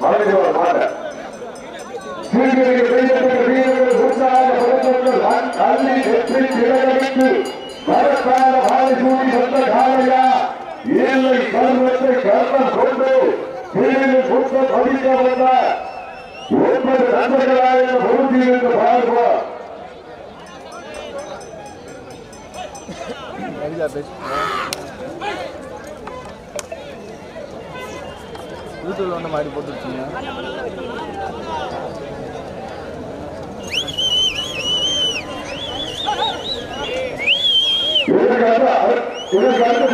மலைக்கு வர மாட்டேன் சீர்கழிகள் பெய்யப்பட்ட வீரர்கள் உற்சாக பதக்கங்கள் அள்ளி வெற்றி திறகடித்து மரத்தான பாலை சூடி வந்த காலையா ஏழை கருவத்தை கர்ணம் கொண்டு கீழில் குற்ற பதிக்க வந்த ஒன்பது நண்பர்களாக பொருத்தி இருந்து பார்ப்போம். யூடியூப்ல ஒன்று மாதிரி போட்டுருக்கீங்க இதற்கு அடுத்த நிகழ்ச்சியாக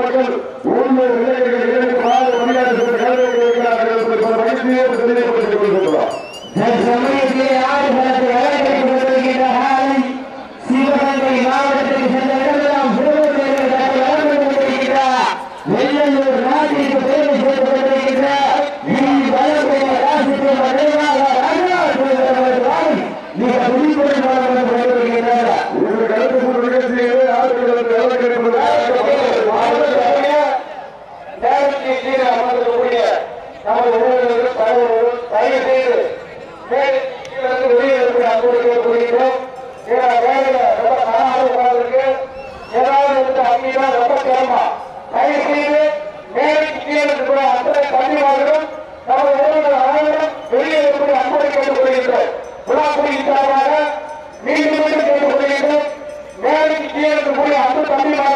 ஊர் பொதுமக்கள் இளைஞர்கள் இரண்டு மாலை மரியாதை மகிழ்ச்சியோடு தெளிவுபடுத்திக் கொள்கின்றோம். தேவனுக்கு கீழே அமர்ந்திருக்கக்கூடிய நமது உறவினர்கள் தலைவர்கள் தயவு செய்து வெளியே இருக்கிற அன்போடு கேட்டுக்கொள்கிறோம் வேலையில ரொம்ப கனமாக உட்கார்ந்துருக்கு. ஏதாவது வந்து அம்மியா ரொம்ப சிரமமா? தயவு செய்து மேடைக்கு கீழே இருக்கிற அத்தனை பள்ளிவார்களும் நமது உறவினர் அனைவரும் வெளியே இருக்கக்கூடிய அன்போடு கேட்டுக்கொள்கின்றோம். சார்பாக மீண்டும் மீண்டும் கேட்டுக்கொள்கின்றோம். மேடைக்கு கீழே இருக்கக்கூடிய அன்பு தம்பிமார்கள்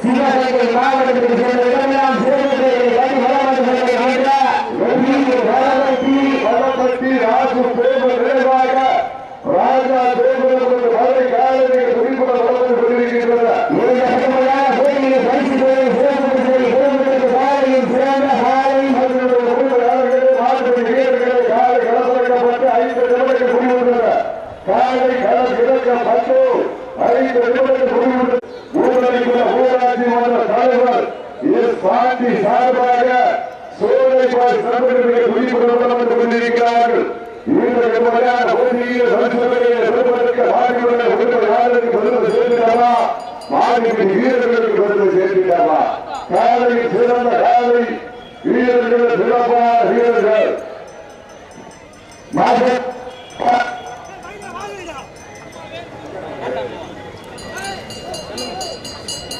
சிவகங்கை மாவட்டத்திற்கு சேர்ந்த இடமெல்லாம் சிறந்த எஸ் சார்பாக சோதனை சிறப்பிற்கு குறிப்பிடப்பட வந்து கொண்டிருக்கிறார்கள். இந்த கடுமையான போட்டியில் பரிசுகளை பெறுவதற்கு மாநில யாருக்கு பதில் சேர்க்கிறாரா மாநில வீரர்களுக்கு பதில் சேர்க்கிறாரா காலையில் சிறந்த காலை வீரர்கள் சிறப்பான வீரர்கள். மாற்ற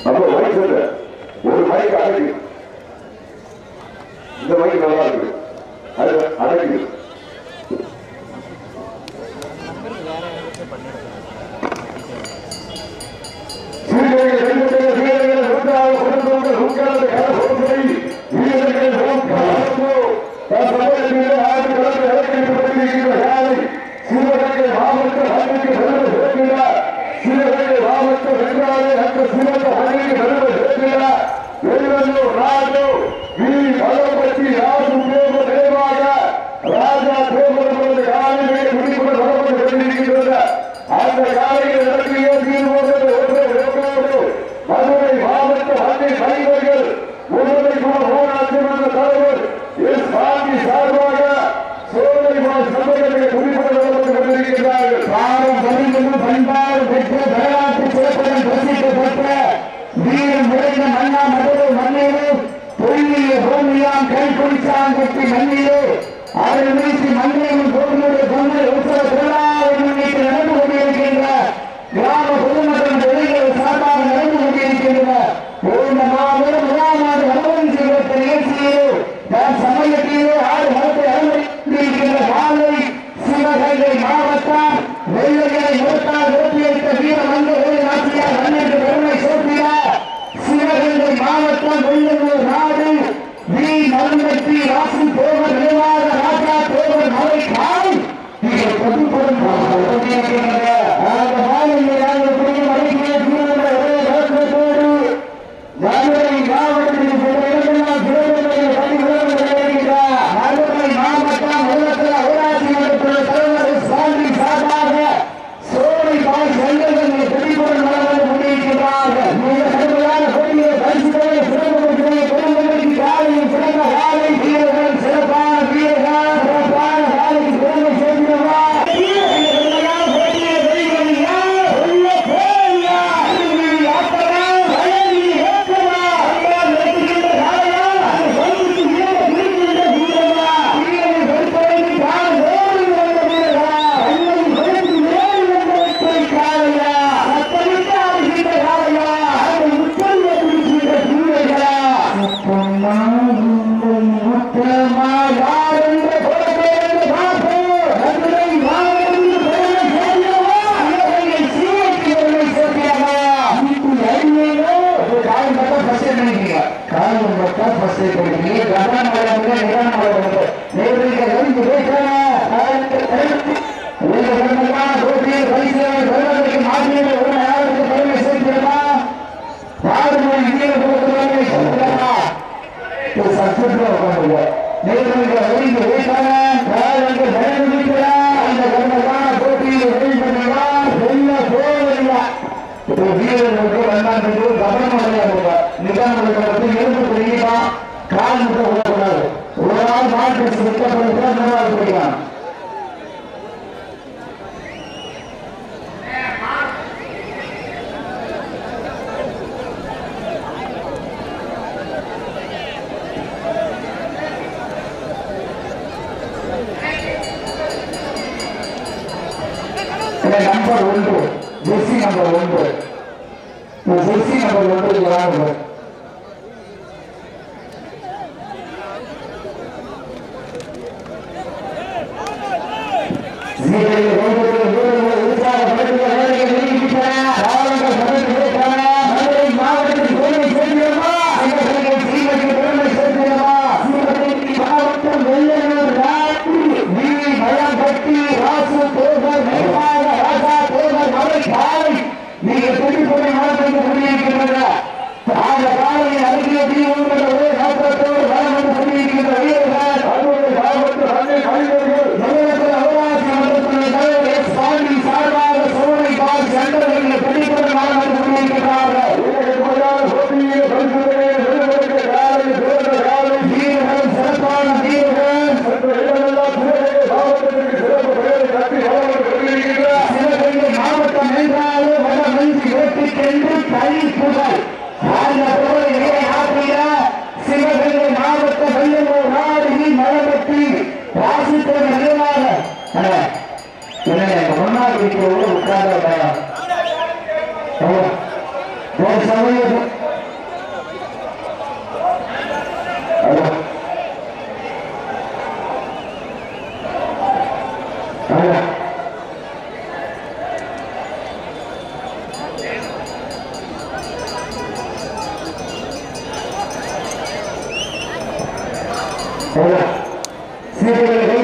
அப்போ மைக் சொல்லு. ஒரு மைக் அடங்கி இந்த மைக் நல்லா இருக்கு அது அடங்கி சீதையை மாவட்ட வென்றாலே அந்த ఈ రాజు మీ బలం ప్రతి రాజు பெரியவர்களுக்கு வந்தாங்களுக்கு கவனமாக நிதானத்தை பற்றி எழுந்து பிடிக்கா கால் முட்டை விடக்கூடாது ஒரு நாள் மாட்டு சுத்தப்படுத்த நிர்வாகம் நம்பர் ஒன்று ஜெர்சி நம்பர் ஒன்று ஒன்றுக்கு யாரும் Thank you.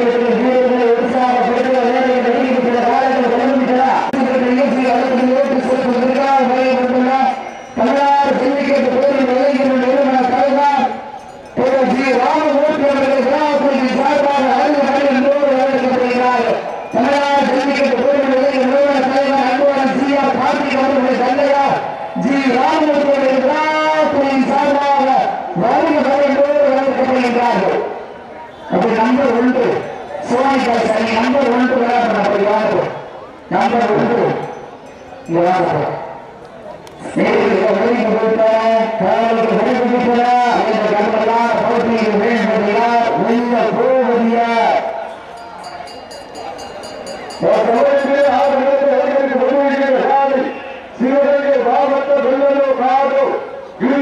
நம்பர் ஒன்று விளையாடுறாங்க யாருக்கு நம்பர் ஒன்று யாருக்கு சிவகங்கை மாவட்ட வெள்ளலூர் நாடு இது